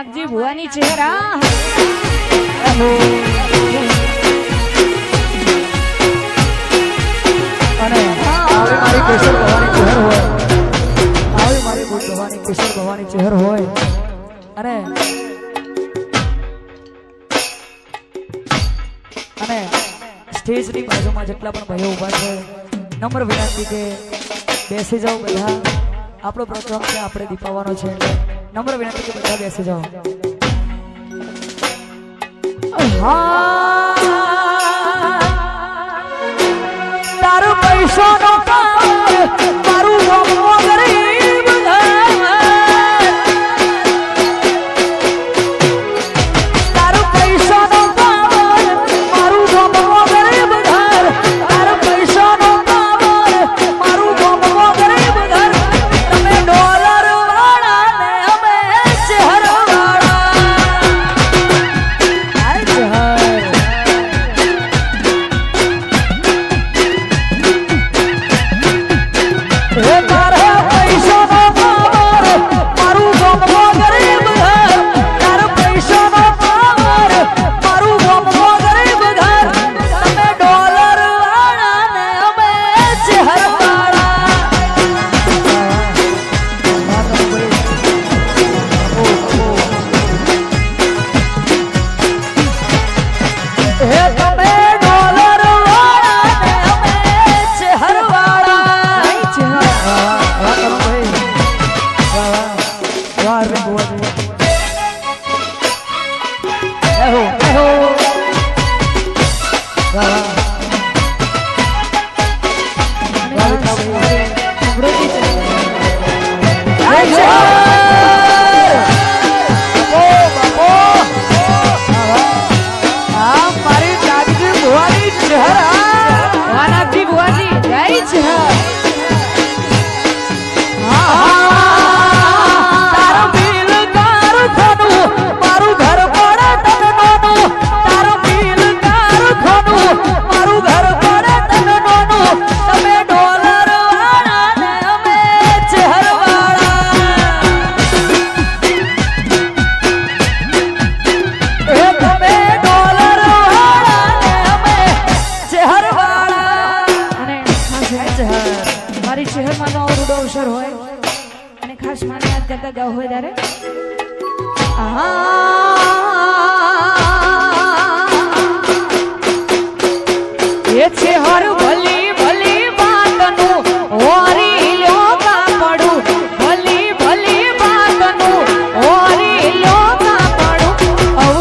નાગજી ભુવાની ચહેરા. અને મારી કેશર ભવાની ચહેર હોય. આવી મારી ભવાની કેશર ભવાની ચહેર હોય. અને અને સ્ટેજની બાજુમાં જેટલા પણ ભાઈઓ ઊભા છે નમ્ર વિનંતી કે બેસી જાઓ બધા. આપણો પ્રોગ્રામ છે આપણે દીપાવવાનો છે. નમ્ર વિનંતી કે બધા બેસી જાઓ. હા.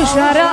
Shut up.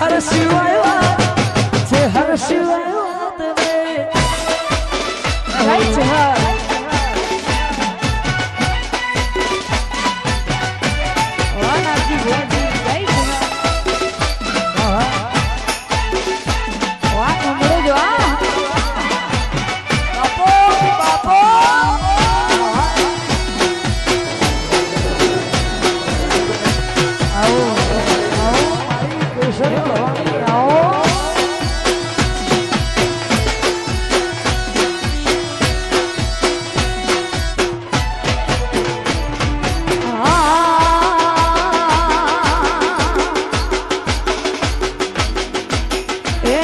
Harashiwa, Te Harashiwa.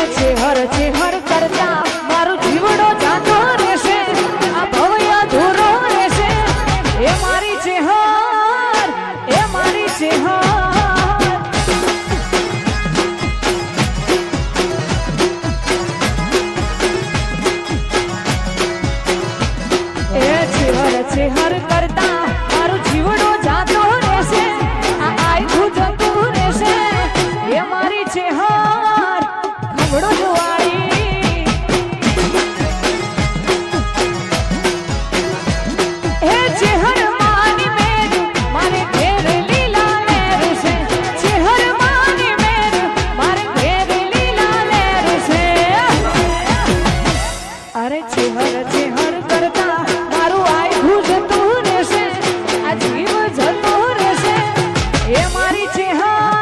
છે હર છે હર કરતા મારી છે હા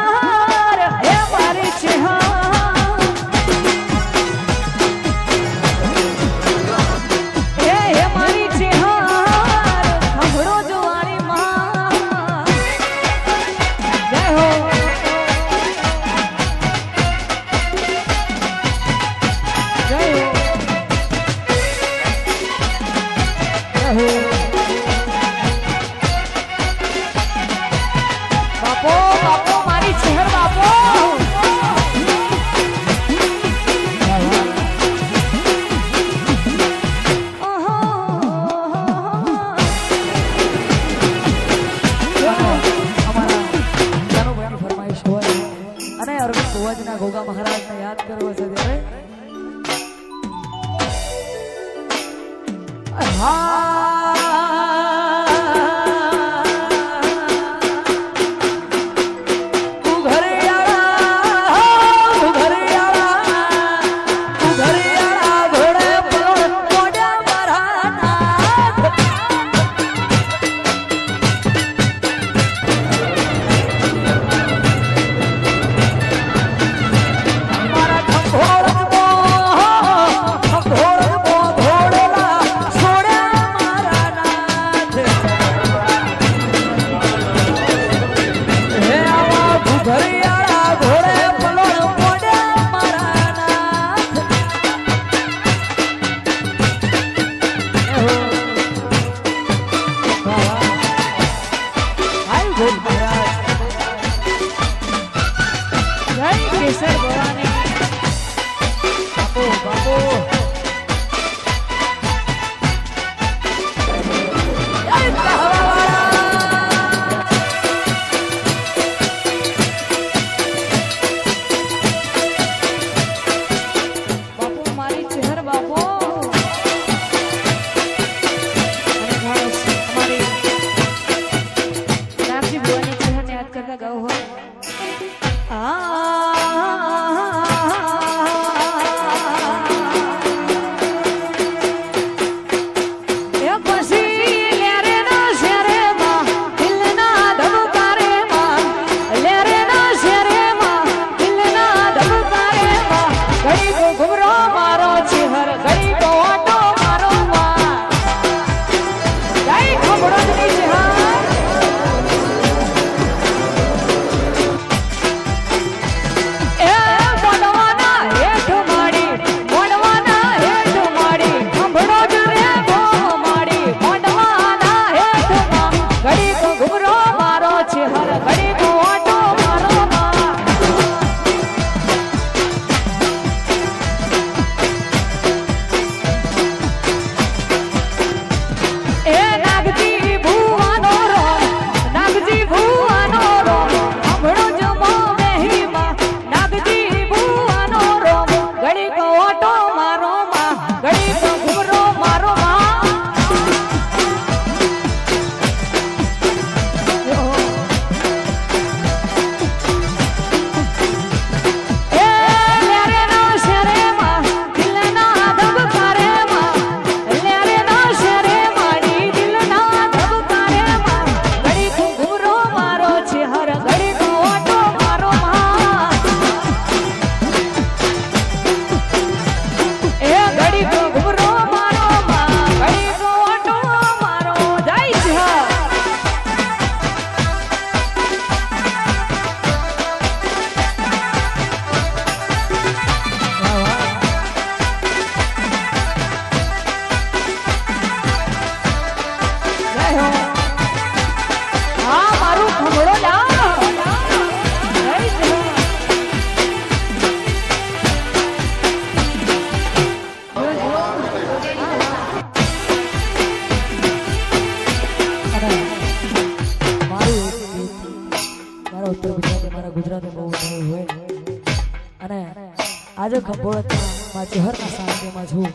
છું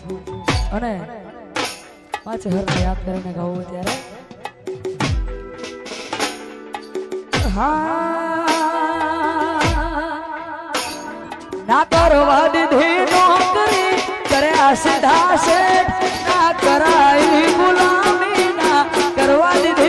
અને પાંચ હરને યાદ કરીને ગાવું ત્યારે ના કરવા દીધી નોકરી કરે સીધા શેઠ. ના કરાઈ ગુલામી ના કરવા દીધી